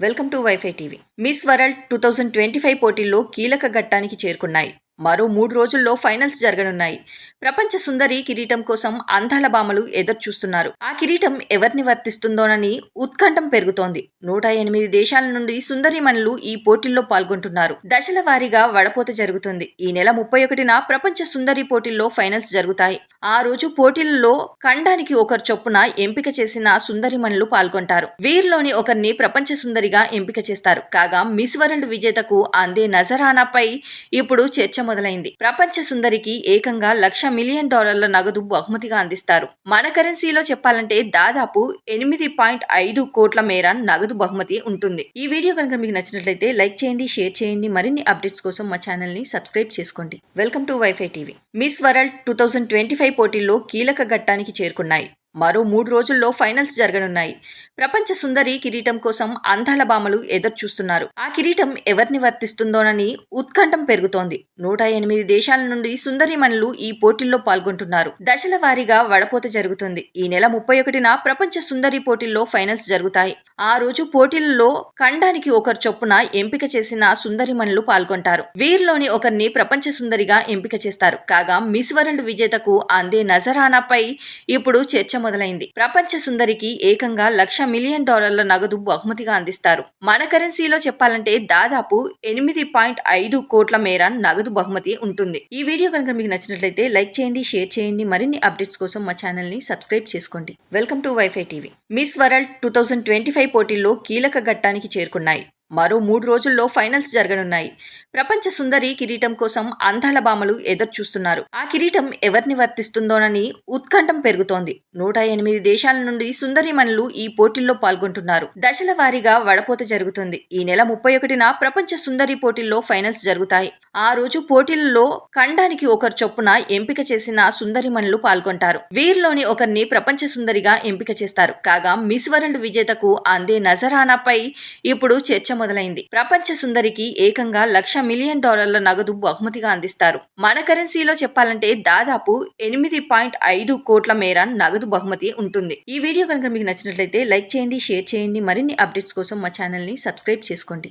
Welcome to WiFi TV. Miss World two thousand twenty five పోటీల్లో కీలక ఘట్టానికి చేరుకున్నాయి. మరో మూడు రోజుల్లో ఫైనల్స్ జరగనున్నాయి. ప్రపంచ సుందరి కిరీటం కోసం అందాల భామలు ఎదురు చూస్తున్నారు ఆ కిరీటం ఎవరిని వర్తిస్తుందోనని ఉత్కంఠం పెరుగుతోంది. నూట ఎనిమిది దేశాల నుండి సుందరిమణులు ఈ పోటీల్లో పాల్గొంటున్నారు. దశల వారీగా వడపోత జరుగుతుంది. ఈ నెల ముప్పై ఒకటిన ప్రపంచ సుందరి పోటీల్లో ఫైనల్స్ జరుగుతాయి. ఆ రోజు పోటీలలో ఖండానికి ఒకరు చొప్పున ఎంపిక చేసిన సుందరిమణులు పాల్గొంటారు. వీరిలోని ఒకరిని ప్రపంచ సుందరిగా ఎంపిక చేస్తారు. కాగా మిస్ వరల్డ్ విజేతకు అందే నజరానాపై ఇప్పుడు చర్చ మొదలైంది. ప్రపంచ సుందరికి ఏకంగా లక్ష మిలియన్ డాలర్ల నగదు బహుమతిగా అందిస్తారు. మన కరెన్సీలో చెప్పాలంటే దాదాపు ఎనిమిది పాయింట్ ఐదు కోట్ల మేర నగదు బహుమతి ఉంటుంది. ఈ వీడియో కనుక మీకు నచ్చినట్లయితే లైక్ చేయండి షేర్ చేయండి మరిన్ని అప్డేట్స్ కోసం మా ఛానల్ని సబ్స్క్రైబ్ చేసుకోండి. Welcome to WiFi TV. Miss World two thousand twenty five పోటీల్లో కీలక ఘట్టానికి చేరుకున్నాయి. మరో మూడు రోజుల్లో ఫైనల్స్ జరగనున్నాయి. ప్రపంచ సుందరి కిరీటం కోసం అందాల భామలు ఎదురు చూస్తున్నారు ఆ కిరీటం ఎవరిని వర్తిస్తుందోనని ఉత్కంఠం పెరుగుతోంది. నూట ఎనిమిది దేశాల నుండి సుందరిమణులు ఈ పోటీల్లో పాల్గొంటున్నారు. దశల వారీగా వడపోత జరుగుతుంది. ఈ నెల ముప్పై ఒకటిన ప్రపంచ సుందరి పోటీల్లో ఫైనల్స్ జరుగుతాయి. ఆ రోజు పోటీల్లో ఖండానికి ఒకరు చొప్పున ఎంపిక చేసిన సుందరిమణులు పాల్గొంటారు. వీరిలోని ఒకరిని ప్రపంచ సుందరిగా ఎంపిక చేస్తారు. కాగా మిస్ వరల్డ్ విజేతకు అందే నజరానాపై ఇప్పుడు చర్చ మొదలైంది. ప్రపంచ సుందరికి ఏకంగా లక్ష మిలియన్ డాలర్ల నగదు బహుమతిగా అందిస్తారు. మన కరెన్సీలో చెప్పాలంటే దాదాపు ఎనిమిది పాయింట్ ఐదు కోట్ల మేర నగదు బహుమతి ఉంటుంది. ఈ వీడియో కనుక మీకు నచ్చినట్లయితే లైక్ చేయండి షేర్ చేయండి మరిన్ని అప్డేట్స్ కోసం మా ఛానల్ని సబ్స్క్రైబ్ చేసుకోండి. Welcome to WiFi TV. Miss World two thousand twenty five పోటీల్లో కీలక ఘట్టానికి చేరుకున్నాయి. మరో మూడు రోజుల్లో ఫైనల్స్ జరగనున్నాయి. ప్రపంచ సుందరి కిరీటం కోసం అందాల భామలు ఎదురు చూస్తున్నారు. ఆ కిరీటం ఎవరిని వర్తిస్తుందోనని ఉత్కంఠం పెరుగుతోంది. నూట ఎనిమిది దేశాల నుండి సుందరిమణులు ఈ పోటీల్లో పాల్గొంటున్నారు. దశల వారీగా వడపోత జరుగుతుంది. ఈ నెల ముప్పై ఒకటిన ప్రపంచ సుందరి పోటీల్లో ఫైనల్స్ జరుగుతాయి. ఆ రోజు పోటీల్లో ఖండానికి ఒకరు చొప్పున ఎంపిక చేసిన సుందరిమణులు పాల్గొంటారు. వీరిలోని ఒకరిని ప్రపంచ సుందరిగా ఎంపిక చేస్తారు. కాగా మిస్ వరల్డ్ విజేతకు అందే నజరానాపై ఇప్పుడు చర్చ మొదలైంది. ప్రపంచ సుందరికి ఏకంగా లక్ష మిలియన్ డాలర్ల నగదు బహుమతిగా అందిస్తారు. మన కరెన్సీలో చెప్పాలంటే దాదాపు ఎనిమిది పాయింట్ ఐదు కోట్ల మేర నగదు బహుమతి ఉంటుంది. ఈ వీడియో కనుక మీకు నచ్చినట్లయితే లైక్ చేయండి షేర్ చేయండి. మరిన్ని అప్డేట్స్ కోసం మా ఛానల్ని సబ్స్క్రైబ్ చేసుకోండి.